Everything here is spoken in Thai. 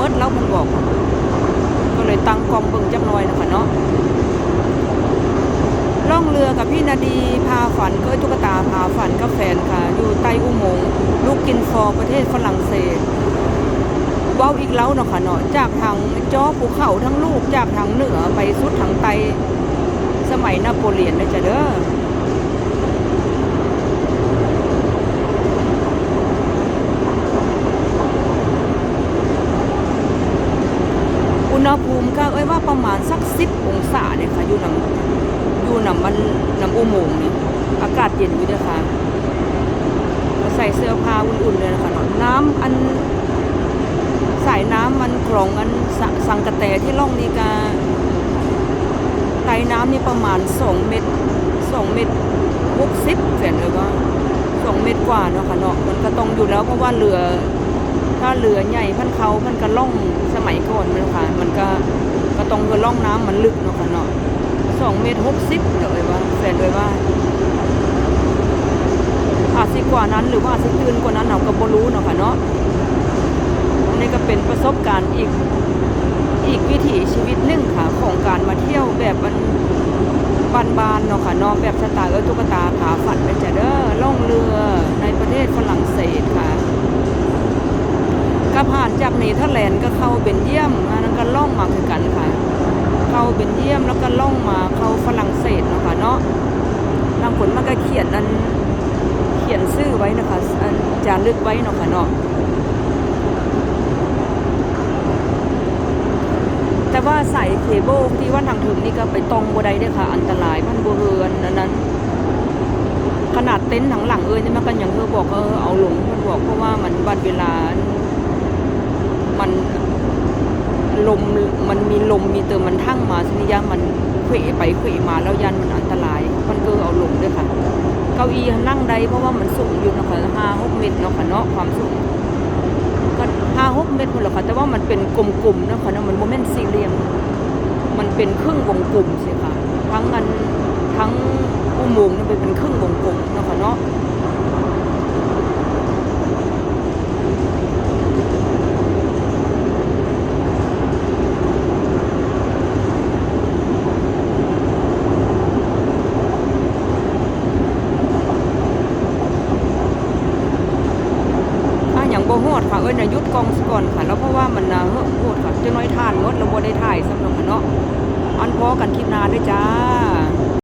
มดแล้วมันบอก ก็เลยตั้งกองเบิ่งจักหน่ยนะคะเนาะล่องเรือกับพี่นาดีพาฝันเคยตุ๊กตาพาฝันกับแฟนค่ะ อยู่ใต้อุโมงค์ลูกกินฟอประเทศฝรั่งเศสว้าอีกแล้วเนาะค่ะเนาะจากทางจอภูเขาทั้งลูกจากทางเหนือไปสุดทางใต้สมัยนโปเลียนนะจ๊ะเด้อ ณภูมิก็เอ้ยว่าประมาณสักสิบองศาเนี่ยค่ะอยู่นำอยู่นำมันนำอุโมงค์นี่อากาศเย็นอยู่เด้วยค่ะใส่เสื้อผ้าอุ่นๆเลยนะคะนาะน้ำอันสายน้ำมันกรองอันสสังกะแตที่ล่องนี่กาไตน้ำนี่ประมาณสองเมตรสองเมตรหกสิบแสนเลยว่าสองเมตรกว่าเนาะค่ะเนาะมันก็ต้องอยู่แล้วเพราะว่าเรือ ถ้าเรือใหญ่พันเขามันก็ล่องสมัยก่อนมันค่ะ มันก็ก็ต้องเรือล่องน้ำมันลึกเนาะค่ะเนาะสองเมตรหกสิบเลยว่าแฟนเลยว่า อาจสิกว่านั้นหรือว่าอาจสิตื่นกว่านั้นเราก็บ่รู้เนาะค่ะเนาะอันนี้ก็เป็นประสบการณ์อีกอีกวิถีชีวิตหนึ่งค่ะ ของการมาเที่ยวแบบมันบานๆเนาะค่ะนาะแบบสไตล์เออตุ๊กตาผาฝันไปจะเด้อล่องเรือในประเทศสค่ะ ก็ผ่านจาก เนเธอร์แลนด์ก็เข้าเบนเยียมอันนั้นก็ล่องมาคือกันค่ะ เข้าเบนเยียมแล้วก็ล่องมาเข้าฝรั่งเศสเนาะคะเนาะบางคนมันก็เขียนนั้นเขียนชื่อไว้นะคะอันจารึกไว้เนาะค่ะเนาะแต่ว่าสายเคเบิลที่ว่าทางถึงนี่ก็ไปตรงบ่ได้เด้ค่ะ อันตรายพันบ่เฮือนอันนั้นขนาดเต็นท์ทางหลังเอ้ยนี่มันก็ยังเธอบอกเออเอาลงมันบอกเพราะว่ามันบัดเวลา มันลมมันมีลมมีเติมมันทั้งมาชนิยามันเขวไปเขวมาแล้วยันมันอันตราย มันก็เอาลงด้วยค่ะ เก้าอี้นั่งได้เพราะว่ามันสูงอยู่นะคะห้าหกเมตรเนาะค่ะเนาะความสูงก็ห้าหกเมตรหมดแล้วค่ะแต่ว่ามันเป็นกลมๆเนาะค่ะเนาะมันโมเมนต์สี่เหลี่ยม มันเป็นครึ่งวงกลมสิค่ะทั้งอันทั้งอุโมงค์นี่นเป็นครึ่งวงกลมเนาะค่ะเนาะ ถ้าอย่าง บ่ฮอดค่ะเอ้ยน่ะยุดกองซะก่อนค่ะแล้วเพราะว่ามันน่ะเฮ้อโหดค่ะจะน้อยทานหมดแล้วบ่ได้ถ่ายสำหรับค่ะเนาะอันพอกันคลิปหน้าด้วยจ้า